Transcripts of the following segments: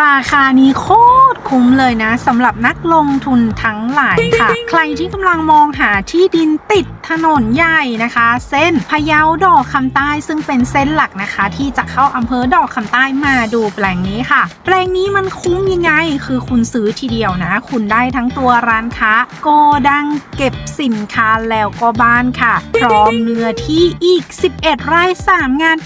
ราคานี้โคตรคุ้มเลยนะสำหรับนักลงทุนทั้งหลายค่ะ ใครที่กำลังมองหาที่ดินติดถนนใหญ่นะคะ เส้นพะเยาดอกคำใต้ซึ่งเป็นเส้นหลักนะคะ ที่จะเข้าอำเภอดอกคำใต้มาดูแปลงนี้ค่ะ แปลงนี้มันคุ้มยังไง คือคุณซื้อทีเดียวนะ คุณได้ทั้งตัวร้านค้า โกดังเก็บสินค้าแล้วก็บ้านค่ะ พร้อมเนื้อที่อีก 11 ไร่ 3 งาน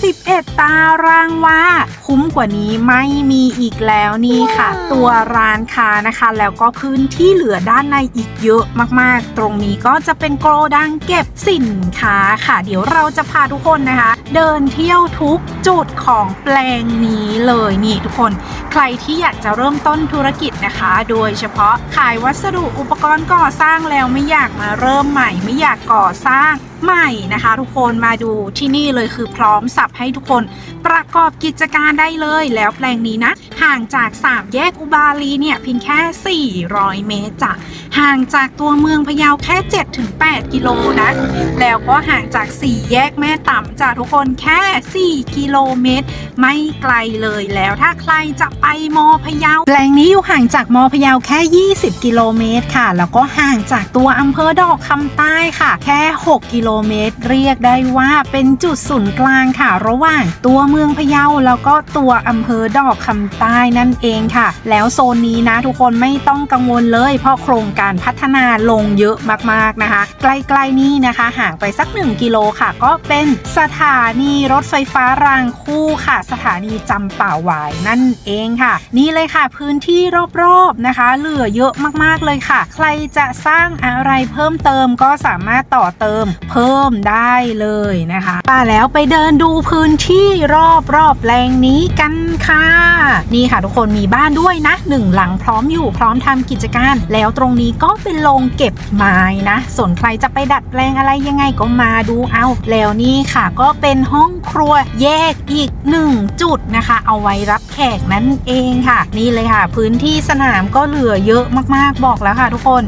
81 ตารางวาคุ้มกว่านี้ไม่มีอีกแล้วนี่ค่ะ ตัวร้านค้านะคะ แล้วก็พื้นที่เหลือด้านในอีกเยอะมากๆ ตรงนี้ก็จะเป็นโกดังเก็บสินค้าค่ะ เดี๋ยวเราจะพาทุกคนนะคะ เดินเที่ยวทุกจุดของแปลงนี้เลยนี่ทุกคน ใครที่อยากจะเริ่มต้นธุรกิจนะคะ โดยเฉพาะขายวัสดุอุปกรณ์ก่อสร้างแล้วไม่อยากมาเริ่มใหม่ ไม่อยากก่อสร้างใหม่นะคะ ทุกคนมาดูที่นี่เลยคือพร้อมสับให้ทุกคนประกอบกิจการได้เลยแล้วแปลงนี้นะ ห่างจาก 3 แยกอุบาลีเนี่ยเพียงแค่ 400 เมตรจ้ะห่างจากตัวเมืองพะเยาแค่ 7-8 กิโลนะ แล้วก็ห่างจาก 4 แยกแม่ต่ำจ้ะทุกคนแค่ 4 กิโลเมตร ไม่ไกลเลยแล้วถ้าใครจะไปมอพะเยาแปลงนี้อยู่ห่างจากมอพะเยาแค่ 20 กิโลเมตรค่ะ แล้วก็ห่างจากตัวอำเภอดอกคำใต้ค่ะ แค่ 6 กิโลเมตร เรียกได้ว่าเป็นจุดศูนย์กลางค่ะ ระหว่างตัวเมืองพะเยาแล้วก็ตัวอำเภอดอกคำใต้นั่นเองค่ะ แล้วโซนนี้นะทุกคนไม่ต้องกังวลเลยเพราะโครงการพัฒนาลงเยอะมากๆนะคะ ใกล้ๆนี่นะคะ ห่างไปสัก 1 กิโลค่ะ ก็เป็นสถานนีรถไฟฟ้ารางคู่ค่ะ สถานีจำป่าหวายนั่นเองค่ะ นี่เลยค่ะพื้นที่รอบๆนะคะ เหลือเยอะมากๆเลยค่ะ ใครจะสร้างอะไรเพิ่มเติมก็สามารถต่อเติมเพิ่มได้เลยนะคะป่าแล้วไปเดินดูพื้นที่รอบๆแปลงนี้กันค่ะ นี่ค่ะทุกคนมีบ้านด้วยนะหนึ่งหลังพร้อมอยู่พร้อมทำกิจการ แล้วตรงนี้ก็เป็นโรงเก็บไม้นะส่วนใครจะไปดัดแปลงอะไรยังไงก็มาดูเอา แล้วนี่ค่ะก็เป็นห้องครัวแยกอีกหนึ่งจุดนะคะ เอาไว้รับแขกนั่นเองค่ะ นี่เลยค่ะ พื้นที่สนามก็เหลือเยอะมากๆบอกแล้วค่ะทุกคน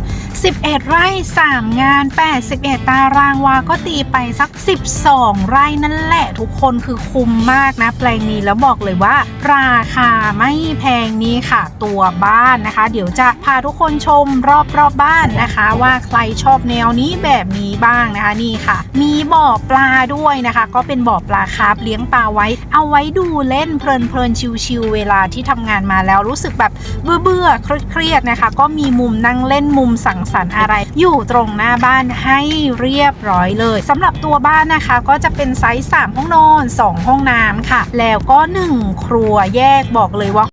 11 ไร่ 3 งาน 81 ตารางวา ก็ตีไปสัก 12 ไร่นั่นแหละทุกคนคือคุ้มมากนะแปลงนี้แล้วบอกเลยว่า ราคาไม่แพงนี้ค่ะ ตัวบ้านนะคะ เดี๋ยวจะพาทุกคนชมรอบรอบบ้านนะคะ ว่าใครชอบแนวนี้แบบนี้บ้างนะคะนี่ค่ะ มีบ่อปลาด้วยนะคะ ก็เป็นบ่อปลาคาร์ฟเลี้ยงปลาไว้ เอาไว้ดูเล่นเพลินๆชิวๆเวลาที่ทำงานมาแล้วรู้สึกแบบเบื่อเบื่อๆเครียดๆนะคะ ก็มีมุมนั่งเล่นมุมสังสรรอะไร อยู่ตรงหน้าบ้านให้เรียบร้อยเลยสำหรับตัวบ้านนะคะก็จะเป็นไซส์3ห้องนอน 2 ห้องน้ำค่ะ แล้วก็ 1 ครัวแยกบอกเลยว่า